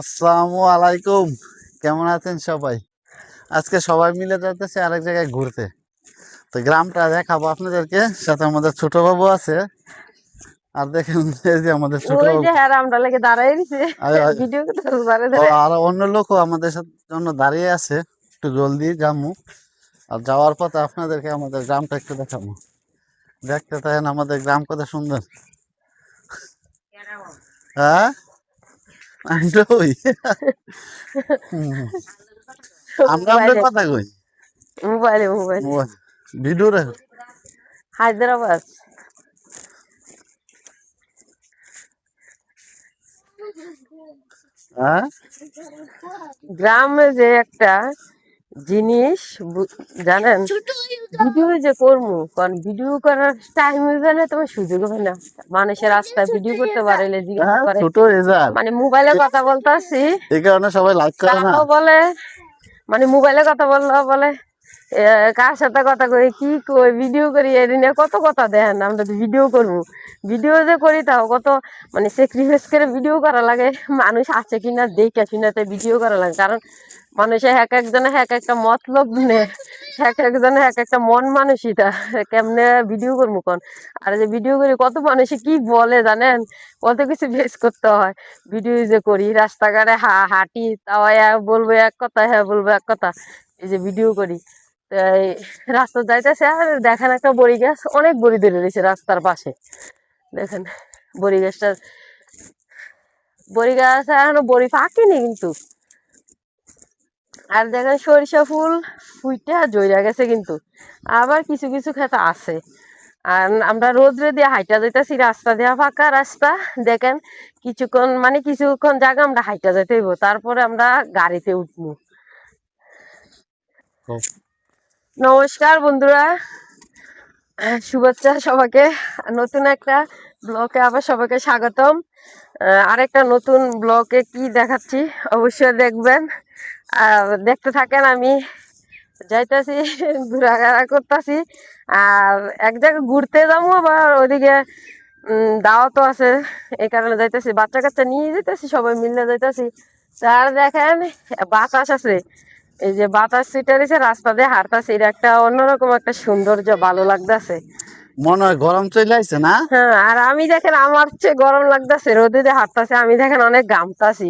আসসালামু আলাইকুম। কেমন আছেন সবাই? আজকে সবাই মিলে যাইতেছে আরেক জায়গায় ঘুরতে। তো গ্রামটা দেখাবো আপনাদেরকে সাথে আমাদের ছোট বাবু আছে। আর দেখেন এই যে আমাদের ছোট বাবু। হ্যাঁ আমরা লেগে দাঁড়াই দিছে আয়, আয়। ভিডিও করতে আর অন্য লোকও আমাদের সাথে জন্য দাঁড়িয়ে আছে। একটু জলদি যাব আর যাওয়ার পথে আপনাদেরকে আমাদের গ্রামটা একটু দেখাবো। দেখতে থাকেন আমাদের গ্রাম কত সুন্দর। হ্যাঁ? ওই আমরা আমরা কথা কই? মোবাইলে মোবাইলে। ভিডিও রে হায়দ্রাবাদ। হ্যাঁ? গ্রামে যে একটা জিনিস জানেন? ভিডিও যে করব কারণ ভিডিও করার টাইম হইবে না তোমার সুযোগ হবে না। মানুষের রাস্তায় ভিডিও করতে পারলে হ্যাঁ, ছোট মানে মোবাইলে কথা বলতে আসি এই কারণে সবাই লাইক করে না। বলে মানে মোবাইলে কথা বলল বলে। কার সাথে কথা কই, কি কই ভিডিও করি এদিনে কত কথা দেখেন, আমরা তো ভিডিও করব। ভিডিও যে করি তাও কত মানে স্যাক্রিফাইস করে ভিডিও করা লাগে, মানুষ আছে কিনা, দেখে শুনাতে ভিডিও করা লাগে। কারণ মানুষে এক একজনে এক একটা মতলব নে এক একজনে এক একটা মন মানসিকতা, কেমনে ভিডিও করব কোন? আর যে ভিডিও করি, কত মানুষে কি বলে জানেন? কত কিছু ফেস করতে হয়। ভিডিও যে করি, রাস্তাঘাটে হা, হাঁটি, তাও বলব এক কথা হ্যাঁ বলব এক কথা, এই যে ভিডিও করি। রাস্তা যাইতেছে আর দেখেন একটা বড়ি গাছ, অনেক বড়ি ধরে রয়েছে রাস্তার পাশে। দেখেন, বড়ি গাছটা বড়ি গাছ এখনও বড়ি পাকেনি কিন্তু। আর দেখেন সরিষা ফুল ফুইটা জইরা গেছে কিন্তু। আবার কিছু কিছু ক্ষেত্রে আছে। আর আমরা রোদ্রে দিয়ে হাইটা যাইতেছি, রাস্তা দেওয়া ফাঁকা রাস্তা। দেখেন, কিছুক্ষণ মানে কিছুক্ষণ জায়গা আমরা হাইটা যেতে হইব, তারপরে আমরা গাড়িতে উঠবো। নমস্কার বন্ধুরা। শুভেচ্ছা সবাইকে। নতুন একটা ব্লকে আবার সবাইকে স্বাগতম। আরেকটা নতুন ব্লকে কি দেখাচ্ছি, অবশ্যই দেখবেন। দেখতে থাকেন আমি। যাইতাছি, ঘোরাঘেরা করতেছি। আর এক জায়গায় ঘুরতে যাব, আবার ওইদিকে দাওয়াতও আছে। এই কারণে যাইতেছি বাচ্চা কাচ্চা নিয়ে যাইতেছি, সবাই মিলে যাইতেছি। তার দেখেন, বাতাস আছে। এই যে বাতাস সিটার ছিটারিছে রাস্তা দিয়ে হাঁটতাছে এটা একটা অন্যরকম একটা সৌন্দর্য ভালো লাগতেছে। মনে হয় গরম চলে আইছে না? হ্যাঁ আর আমি দেখেন আমার চেয়ে গরম লাগতেছে রোদে দিয়ে হাঁটতাছে আমি দেখেন অনেক ঘামতাছি।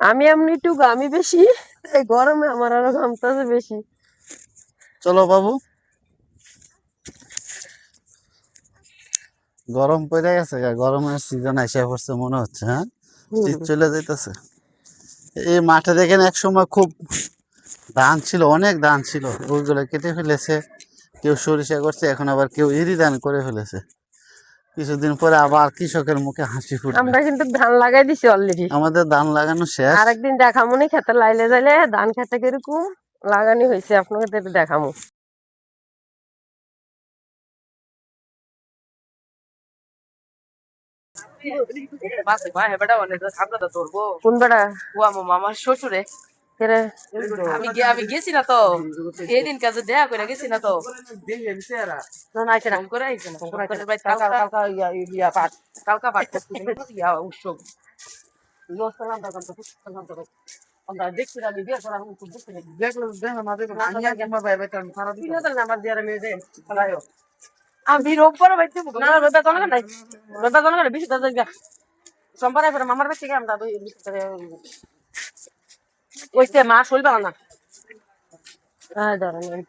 আমি এমনি একটু ঘামি বেশি এই গরমে আমার আরও ঘামতাছে বেশি। চলো বাবু। গরম পড়ে গেছে গরমের সিজন এসে পড়ছে মনে হচ্ছে হ্যাঁ? শীত চলে যাইতেছে। এই মাঠে দেখেন এক সময় খুব ধান ছিল অনেক ধান ছিল। ওইগুলো কেটে ফেলেছে কেউ সরিষা করছে এখন আবার কেউ ইরি ধান করে ফেলেছে। কিছুদিন পরে আবার কৃষকের মুখে হাসি ফুটবে। আমরা কিন্তু ধান লাগাই দিছি অলরেডি আমাদের ধান লাগানো শেষ। আরেকদিন দেখামো নি খেতে লাইলে যাইলে ধান খেতে কীরকম লাগানি হয়েছে আপনাকে দেখামো। কোন বেড়া? মামার শ্বশুরে। আমি আমি গেছি না তো এই দিন কাজে দেখা করে গেছি না তো ইয়া ইয়া ইয়া আমি করা বাইতে না কোন নাই কোন বেশি গা সোমবার মামার আমরা বিশ মা শৈল না হ্যাঁ দাঁড়ান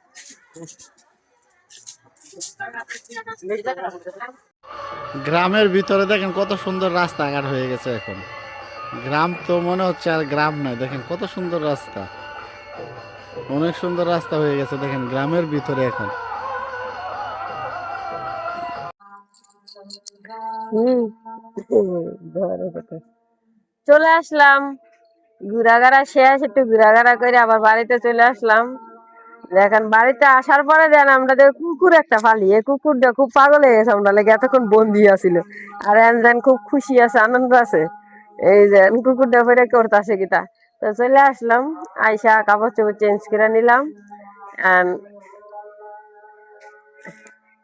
গ্রামের ভিতরে দেখেন কত সুন্দর রাস্তাঘাট হয়ে গেছে এখন গ্রাম তো মনে হচ্ছে আর গ্রাম নয় দেখেন কত সুন্দর রাস্তা অনেক সুন্দর রাস্তা হয়ে গেছে দেখেন গ্রামের ভিতরে এখন চলে আসলাম ঘোরাঘাড়া শেষ, একটু ঘোরাঘাড়া করে আবার বাড়িতে চলে আসলাম। দেখেন, বাড়িতে আসার পরে দেন আমরা কুকুর একটা পালি, এই কুকুরটা খুব পাগল হয়ে গেছে আমরা লেগে এতক্ষণ বন্দি আছিল। আর এনজেন খুব খুশি আছে, আনন্দ আছে। এই যে কুকুরটা ফেরে করতেছে কিতা। তো চলে আসলাম, আইসা কাপড় চোপড় চেঞ্জ করে নিলাম।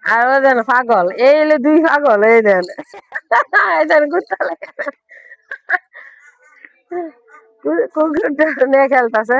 আর ও দেন পাগল, এই দুই পাগল, এই দেন। এই দেন, কুত্তা লাগে নিয়ে খেলতেছে